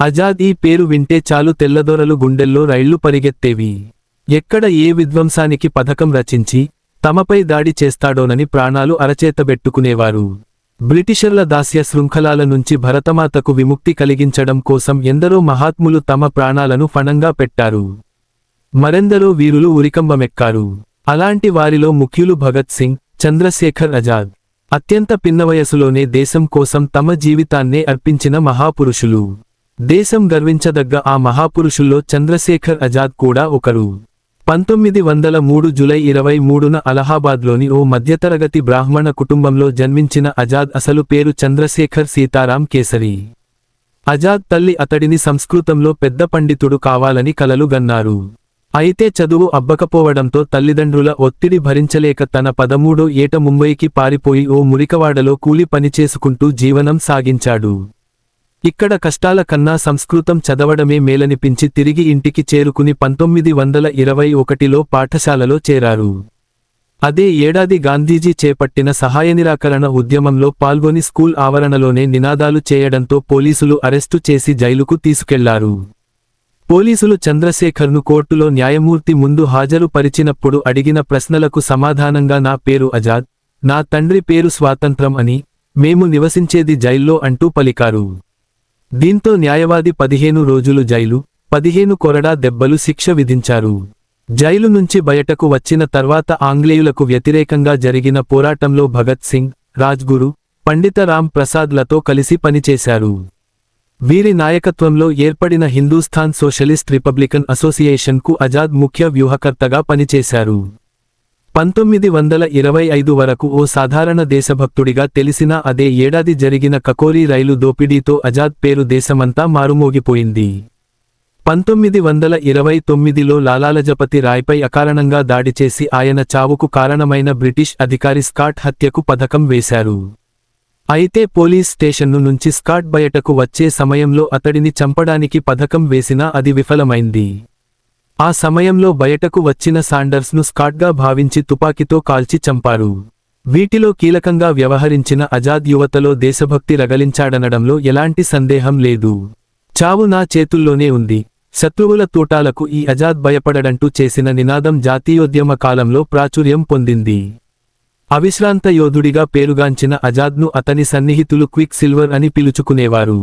అజాద్ ఈ పేరు వింటే చాలు తెల్లదొరలు గుండెల్లో రైళ్ళు పరిగెత్తేవి. ఎక్కడ ఏ విధ్వంసానికి పథకం రచించి తమపై దాడి చేస్తాడోనని ప్రాణాలు అరచేతబెట్టుకునేవారు. బ్రిటిషర్ల దాస్య శృంఖలాల నుంచి భరతమాతకు విముక్తి కలిగించడం కోసం ఎందరో మహాత్ములు తమ ప్రాణాలను ఫణంగా పెట్టారు. మరెందరో వీరులు ఉరికంబమెక్కారు. అలాంటి వారిలో ముఖ్యులు భగత్ సింగ్ చంద్రశేఖర్ ఆజాద్ అత్యంత పిన్న వయసులోనే దేశం కోసం తమ జీవితాన్నే అర్పించిన మహాపురుషులు. దేశం గర్వించదగ్గ ఆ మహాపురుషుల్లో చంద్రశేఖర్ ఆజాద్ కూడా ఒకరు. పంతొమ్మిది వందల మూడు జులై ఇరవై మూడున అలహాబాద్లోని ఓ మధ్యతరగతి బ్రాహ్మణ కుటుంబంలో జన్మించిన అజాద్ అసలు పేరు చంద్రశేఖర్ సీతారాం కేసరి. అజాద్ తల్లి అతడిని సంస్కృతంలో పెద్ద పండితుడు కావాలని కలలు గన్నారు. అయితే చదువు అబ్బకపోవడంతో తల్లిదండ్రుల ఒత్తిడి భరించలేక తన పదమూడో ఏట ముంబైకి పారిపోయి ఓ మురికవాడలో కూలి పనిచేసుకుంటూ జీవనం సాగించాడు. ఇక్కడ కష్టాల కన్నా సంస్కృతం చదవడమే మేలనిపించి తిరిగి ఇంటికి చేరుకుని పంతొమ్మిది వందల ఇరవై ఒకటిలో పాఠశాలలో చేరారు. అదే ఏడాది గాంధీజీ చేపట్టిన సహాయ నిరాకరణ ఉద్యమంలో పాల్గొని స్కూల్ ఆవరణలోనే నినాదాలు చేయడంతో పోలీసులు అరెస్టు చేసి జైలుకు తీసుకెళ్ళారు. పోలీసులు చంద్రశేఖర్ను కోర్టులో న్యాయమూర్తి ముందు హాజరు పరిచినప్పుడు అడిగిన ప్రశ్నలకు సమాధానంగా నా పేరు అజాద్ నా తండ్రి పేరు స్వాతంత్రం అని మేము నివసించేది జైల్లో అంటూ పలికారు. దీంతో న్యాయవాది పదిహేను రోజులు జైలు పదిహేను కొరడా దెబ్బలు శిక్ష విధించారు. జైలు నుంచి బయటకు వచ్చిన తర్వాత ఆంగ్లేయులకు వ్యతిరేకంగా జరిగిన పోరాటంలో భగత్ సింగ్ రాజ్గురు పండిత రామ్ ప్రసాద్లతో కలిసి పనిచేశారు. వీరి నాయకత్వంలో ఏర్పడిన హిందూస్థాన్ సోషలిస్ట్ రిపబ్లికన్ అసోసియేషన్కు ఆజాద్ ముఖ్య వ్యూహకర్తగా పనిచేశారు. పంతొమ్మిది వందల ఇరవై ఐదు వరకు ఓ సాధారణ దేశభక్తుడిగా తెలిసిన అదే ఏడాది జరిగిన కకోరీ రైలు దోపిడీతో అజాద్ పేరు దేశమంతా మారుమోగిపోయింది. పంతొమ్మిది వందల ఇరవై తొమ్మిదిలో లాలాలజపతి రాయ్పై అకారణంగా దాడి చేసి ఆయన చావుకు కారణమైన బ్రిటిష్ అధికారి స్కాట్ హత్యకు పథకం వేశారు. అయితే పోలీస్ స్టేషన్ను నుంచి స్కాట్ బయటకు వచ్చే సమయంలో అతడిని చంపడానికి పథకం వేసినా అది విఫలమైంది. ఆ సమయంలో బయటకు వచ్చిన సాండర్స్ను స్కాట్గా భావించి తుపాకీతో కాల్చి చంపారు. వీటిలో కీలకంగా వ్యవహరించిన అజాద్ యువతలో దేశభక్తి రగలించాడనడంలో ఎలాంటి సందేహం లేదు. చావు నా చేతుల్లోనే ఉంది. శత్రువుల తూటాలకు ఈ అజాద్ భయపడడంటూ చేసిన నినాదం జాతీయోద్యమ కాలంలో ప్రాచుర్యం పొందింది. అవిశ్రాంత యోధుడిగా పేరుగాంచిన అజాద్ను అతని సన్నిహితులు క్విక్ సిల్వర్ అని పిలుచుకునేవారు.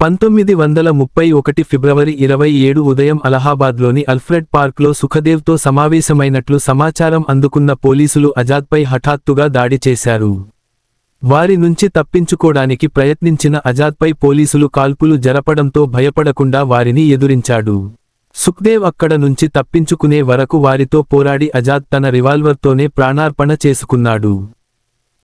పంతొమ్మిది వందల ముప్పై ఒకటి ఫిబ్రవరి ఇరవై ఏడు ఉదయం అలహాబాద్లోని అల్ఫ్రెడ్ పార్క్లో సుఖదేవ్తో సమావేశమైనట్లు సమాచారం అందుకున్న పోలీసులు అజాద్పై హఠాత్తుగా దాడి చేశారు. వారి నుంచి తప్పించుకోడానికి ప్రయత్నించిన అజాద్పై పోలీసులు కాల్పులు జరపడంతో భయపడకుండా వారిని ఎదురించాడు. సుఖ్దేవ్ అక్కడ నుంచి తప్పించుకునే వరకు వారితో పోరాడి అజాద్ తన రివాల్వర్తోనే ప్రాణార్పణ చేసుకున్నాడు.